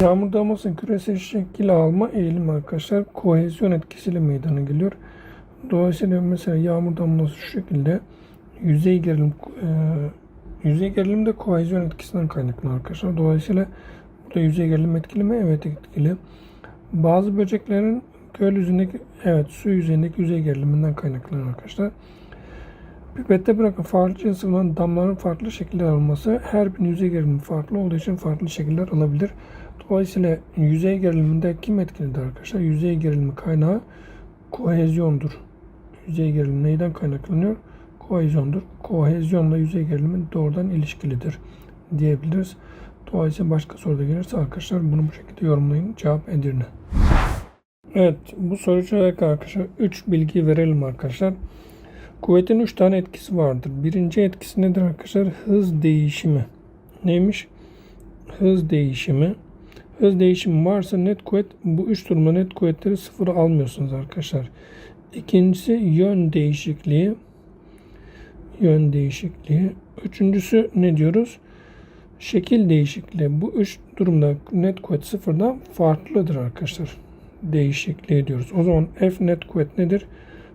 Yağmur damlasının küresel şekil alma eğilimi arkadaşlar kohezyon etkisiyle meydana geliyor. Dolayısıyla mesela yağmur damlası şu şekilde yüzey gerilim e, yüzey gerilim de kohezyon etkisinden kaynaklı arkadaşlar. Dolayısıyla burada yüzey gerilim etkili mi? Evet etkili. Bazı böceklerin göl yüzündeki evet su yüzeyindeki yüzey geriliminden kaynaklanıyor arkadaşlar. Pipette bırakın farklı cins olan damların farklı şekiller alması her bir yüzey gerilimi farklı olduğu için farklı şekiller alabilir. Dolayısıyla yüzey geriliminde kim etkilidir arkadaşlar? Yüzey gerilimi kaynağı kohezyondur. Yüzey gerilimi neyden kaynaklanıyor? Kohezyondur. Kohezyonla yüzey gerilimi doğrudan ilişkilidir diyebiliriz. Dolayısıyla başka soruda gelirse arkadaşlar bunu bu şekilde yorumlayın. Cevap Edirne. Evet bu soru çözerek arkadaşlar 3 bilgi verelim arkadaşlar. Kuvvetin 3 tane etkisi vardır. Birinci etkisi nedir arkadaşlar? Hız değişimi. Neymiş? Hız değişimi. Hız değişimi varsa net kuvvet bu üç durumda net kuvvetleri sıfıra almıyorsunuz arkadaşlar. İkincisi yön değişikliği. Yön değişikliği. Üçüncüsü ne diyoruz? Şekil değişikliği. Bu üç durumda net kuvvet sıfırdan farklıdır arkadaşlar. Değişikliği diyoruz. O zaman F net kuvvet nedir?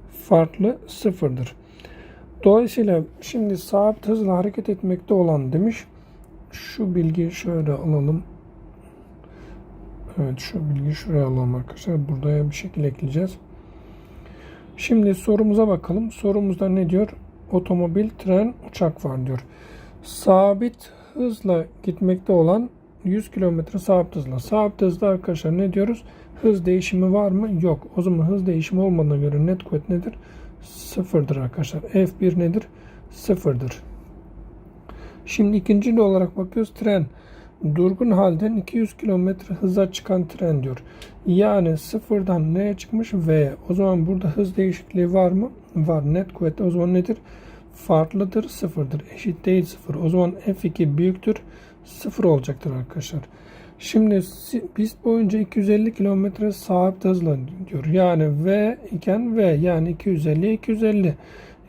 Farklı sıfırdır. Dolayısıyla şimdi sabit hızla hareket etmekte olan demiş. Şu bilgiyi şöyle alalım. Evet şu bilgiyi şuraya alalım arkadaşlar. Buraya bir şekilde ekleyeceğiz. Şimdi sorumuza bakalım. Sorumuzda ne diyor? Otomobil, tren, uçak var diyor. Sabit hızla gitmekte olan 100 km sabit hızla. Sabit hızla arkadaşlar ne diyoruz? Hız değişimi var mı? Yok. O zaman hız değişimi olmadığına göre net kuvvet nedir? Sıfırdır arkadaşlar. F1 nedir? Sıfırdır. Şimdi ikinci olarak bakıyoruz. Tren. Durgun halden 200 km hıza çıkan tren diyor. Yani sıfırdan neye çıkmış? V'ye. O zaman burada hız değişikliği var mı? Var. Net kuvvet o zaman nedir? Farklıdır. Sıfırdır. Eşit değil sıfır. O zaman F2 büyüktür. Sıfır olacaktır arkadaşlar. Şimdi pist boyunca 250 km sabit hızla diyor. Yani V iken V yani 250 250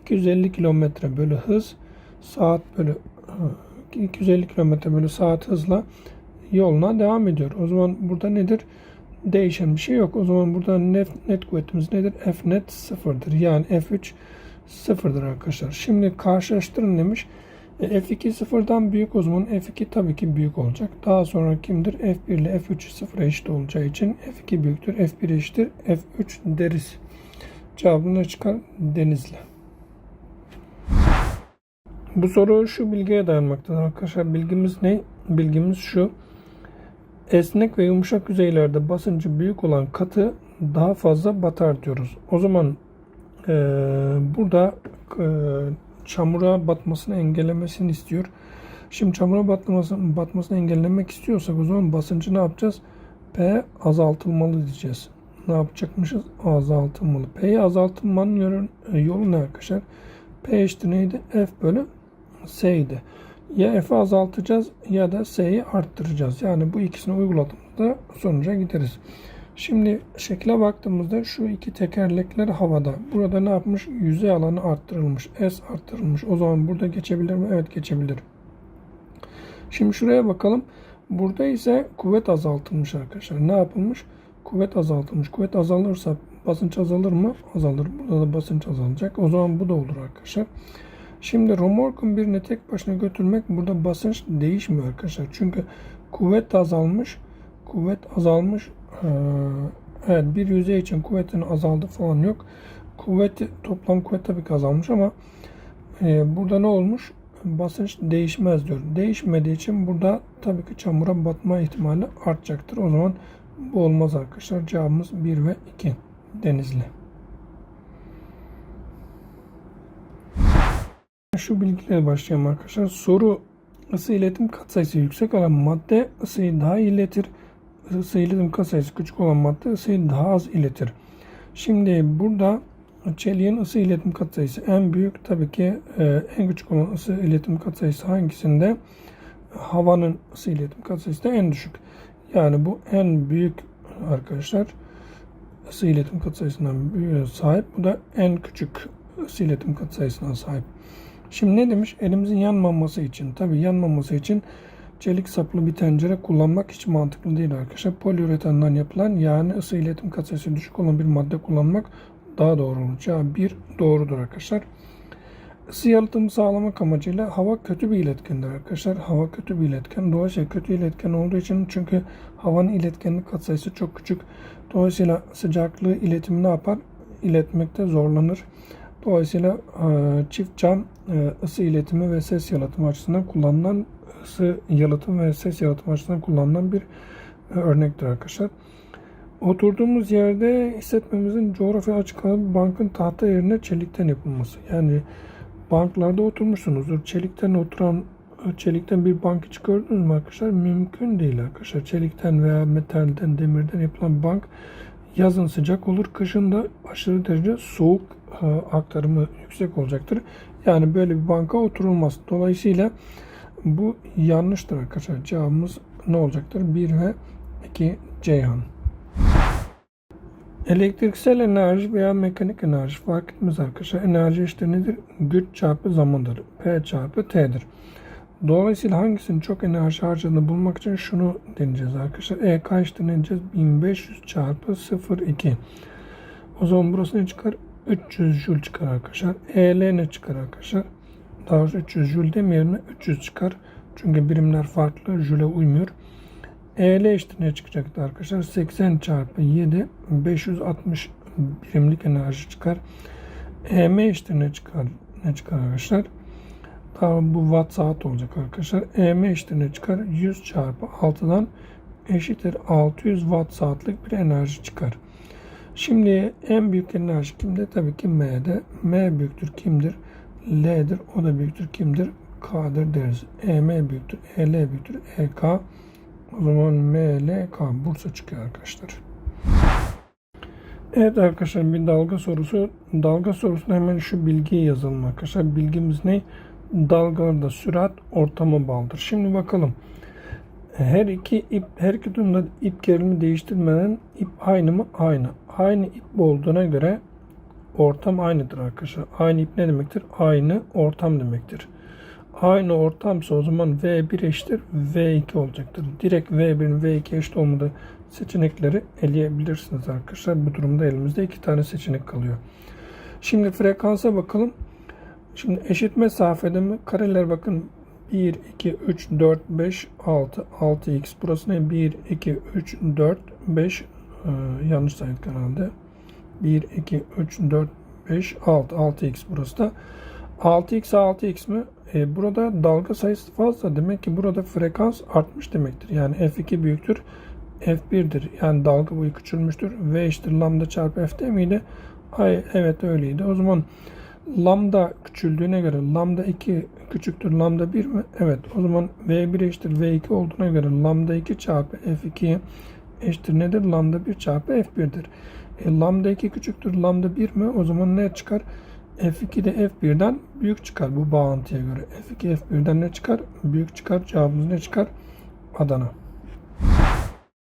250 km bölü hız saat bölü 250 km bölü saat hızla yoluna devam ediyor. O zaman burada nedir? Değişen bir şey yok. O zaman burada net, net kuvvetimiz nedir? F net sıfırdır. Yani F3 sıfırdır arkadaşlar. Şimdi karşılaştırın demiş. E, F2 sıfırdan büyük o zaman F2 tabii ki büyük olacak. Daha sonra kimdir? F1 ile F3 sıfıra eşit olacağı için F2 büyüktür. F1 eşittir. F3 deriz. Cevabını çıkar Denizli. Bu soru şu bilgiye dayanmaktadır arkadaşlar. Bilgimiz ne? Bilgimiz şu. Esnek ve yumuşak yüzeylerde basıncı büyük olan katı daha fazla batar diyoruz. O zaman e, burada e, çamura batmasını engellemesini istiyor. Şimdi çamura batmasını, batmasını engellemek istiyorsak o zaman basıncı ne yapacağız? P azaltılmalı diyeceğiz. Ne yapacakmışız? Azaltılmalı. P'yi azaltılmanın yolu, ne arkadaşlar? P eşittir neydi? F bölü S'ydi. Ya F'i azaltacağız ya da S'yi arttıracağız. Yani bu ikisini uyguladığımızda sonuca gideriz. Şimdi şekle baktığımızda şu iki tekerlekler havada. Burada ne yapmış? Yüzey alanı arttırılmış. S arttırılmış. O zaman burada geçebilir mi? Evet geçebilir. Şimdi şuraya bakalım. Burada ise kuvvet azaltılmış arkadaşlar. Ne yapılmış? Kuvvet azaltılmış. Kuvvet azalırsa basınç azalır mı? Azalır. Burada da basınç azalacak. O zaman bu da olur arkadaşlar. Şimdi romorkun birini tek başına götürmek burada basınç değişmiyor arkadaşlar. Çünkü kuvvet azalmış. Kuvvet azalmış. Evet bir yüzey için kuvvetin azaldı falan yok. Kuvvet toplam kuvvet tabii ki azalmış ama burada ne olmuş? Basınç değişmez diyor. Değişmediği için burada tabii ki çamura batma ihtimali artacaktır. O zaman bu olmaz arkadaşlar. Cevabımız 1 ve 2. Denizli. Şu bilgiyle başlayalım arkadaşlar. Soru ısı iletim katsayısı yüksek olan madde ısıyı daha iletir. Isı iletim katsayısı küçük olan madde ısıyı daha az iletir. Şimdi burada çeliğin ısı iletim katsayısı en büyük. Tabii ki e, en küçük olan ısı iletim katsayısı hangisinde? Havanın ısı iletim katsayısı da en düşük. Yani bu en büyük arkadaşlar ısı iletim katsayısından sahip. Bu da en küçük ısı iletim katsayısına sahip. Şimdi ne demiş? Elimizin yanmaması için. Tabii yanmaması için çelik saplı bir tencere kullanmak hiç mantıklı değil arkadaşlar. Poliüretenden yapılan yani ısı iletim kapasitesi düşük olan bir madde kullanmak daha doğru olacağı bir doğrudur arkadaşlar. Isı yalıtımı sağlamak amacıyla hava kötü bir iletkendir arkadaşlar. Hava kötü bir iletken. Dolayısıyla kötü iletken olduğu için çünkü havanın iletkenlik katsayısı çok küçük. Dolayısıyla sıcaklığı iletimi ne yapar? İletmekte zorlanır. Dolayısıyla e, çift cam e, ısı iletimi ve ses yalıtımı açısından kullanılan ısı yalıtım ve ses yalıtım açısından kullanılan bir e, örnektir arkadaşlar. Oturduğumuz yerde hissetmemizin coğrafya açık alan bir bankın tahta yerine çelikten yapılması. Yani banklarda oturmuşsunuzdur. Çelikten oturan çelikten bir bank hiç gördünüz mü arkadaşlar? Mümkün değil arkadaşlar. Çelikten veya metalden, demirden yapılan bank yazın sıcak olur. Kışın da aşırı derece soğuk aktarımı yüksek olacaktır. Yani böyle bir banka oturulmaz. Dolayısıyla bu yanlıştır arkadaşlar. Cevabımız ne olacaktır? 1 ve 2 Ceyhan. Elektriksel enerji veya mekanik enerji fark etmez arkadaşlar. Enerji işte nedir? Güç çarpı zamandır. P çarpı T'dir. Dolayısıyla hangisinin çok enerji harcadığını bulmak için şunu deneyeceğiz arkadaşlar. EK işte ne diyeceğiz? 1500 çarpı 0,2. O zaman burası ne çıkar? 300 Joule çıkar arkadaşlar. EL ne çıkar arkadaşlar? Daha doğrusu 300 Joule demeyelim 300 çıkar. Çünkü birimler farklı. Joule'e uymuyor. EL işte ne çıkacaktı arkadaşlar? 80 çarpı 7 560 birimlik enerji çıkar. EM işte ne çıkar? Ne çıkar arkadaşlar? Daha bu watt saat olacak arkadaşlar. EM işte ne çıkar? 100 çarpı 6'dan eşittir 600 watt saatlik bir enerji çıkar. Şimdi en büyük enerji kimde? Tabii ki M'de. M büyüktür kimdir? L'dir. O da büyüktür kimdir? K'dır deriz. EM büyüktür. EL büyüktür. EK. O zaman MLK Bursa çıkıyor arkadaşlar. Evet arkadaşlar bir dalga sorusu. Dalga sorusunda hemen şu bilgiyi yazalım arkadaşlar. Bilgimiz ne? Dalgalarda sürat ortama bağlıdır. Şimdi bakalım. Her iki ip, her iki durumda ip gerilimi değiştirmeden ip aynı mı? Aynı. Aynı ip olduğuna göre ortam aynıdır arkadaşlar. Aynı ip ne demektir? Aynı ortam demektir. Aynı ortamsa o zaman V1 eşittir V2 olacaktır. Direkt V1'in V2 eşit olmadığı seçenekleri eleyebilirsiniz arkadaşlar. Bu durumda elimizde iki tane seçenek kalıyor. Şimdi frekansa bakalım. Şimdi eşit mesafede mi? Kareler bakın 1, 2, 3, 4, 5, 6, 6x. Burası ne? 1, 2, 3, 4, 5. Ee, yanlış saydık herhalde. 1, 2, 3, 4, 5, 6. 6x burası da. 6x 6x mi? E, burada dalga sayısı fazla. Demek ki burada frekans artmış demektir. Yani f2 büyüktür. f1'dir. Yani dalga boyu küçülmüştür. v eşittir lambda çarpı f değil miydi? Ay, evet öyleydi. O zaman lambda küçüldüğüne göre lambda 2 küçüktür lambda 1 mi? Evet. O zaman v1 eşittir v2 olduğuna göre lambda 2 çarpı f2 eşittir nedir? Lambda 1 çarpı f1'dir. E, lambda 2 küçüktür lambda 1 mi? O zaman ne çıkar? F2 de F1'den büyük çıkar bu bağıntıya göre. F2 F1'den ne çıkar? Büyük çıkar. Cevabımız ne çıkar? Adana.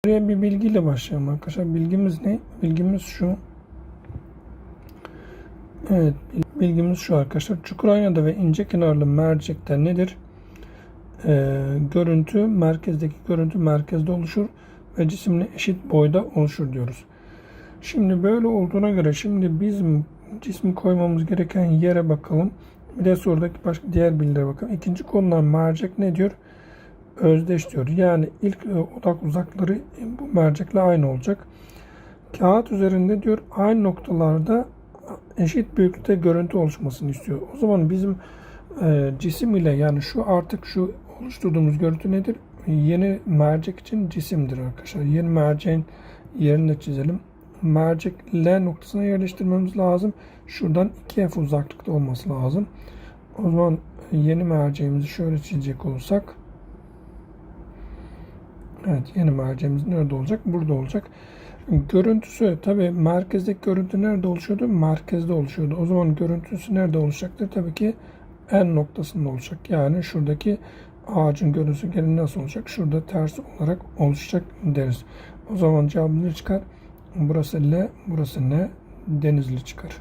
Buraya bir bilgiyle başlayalım arkadaşlar. Bilgimiz ne? Bilgimiz şu. Evet, bilgimiz şu arkadaşlar. Çukuraya'da ve ince kenarlı mercekte nedir? Ee, görüntü, merkezdeki görüntü merkezde oluşur ve cisimle eşit boyda oluşur diyoruz. Şimdi böyle olduğuna göre şimdi bizim cismi koymamız gereken yere bakalım. Bir de sorudaki başka diğer bilgilere bakalım. İkinci konudan mercek ne diyor? Özdeş diyor. Yani ilk e, odak uzakları bu mercekle aynı olacak. Kağıt üzerinde diyor aynı noktalarda eşit büyüklükte görüntü oluşmasını istiyor. O zaman bizim e, cisim ile yani şu artık şu oluşturduğumuz görüntü nedir? Yeni mercek için cisimdir arkadaşlar. Yeni merceğin yerini de çizelim mercek L noktasına yerleştirmemiz lazım. Şuradan 2F uzaklıkta olması lazım. O zaman yeni merceğimizi şöyle çizecek olursak Evet yeni merceğimiz nerede olacak? Burada olacak. Görüntüsü tabi merkezdeki görüntü nerede oluşuyordu? Merkezde oluşuyordu. O zaman görüntüsü nerede oluşacaktır? Tabii ki N noktasında olacak. Yani şuradaki ağacın görüntüsü gelin nasıl olacak? Şurada ters olarak oluşacak deriz. O zaman cevabımız çıkar? Burası L, burası N. Denizli çıkar.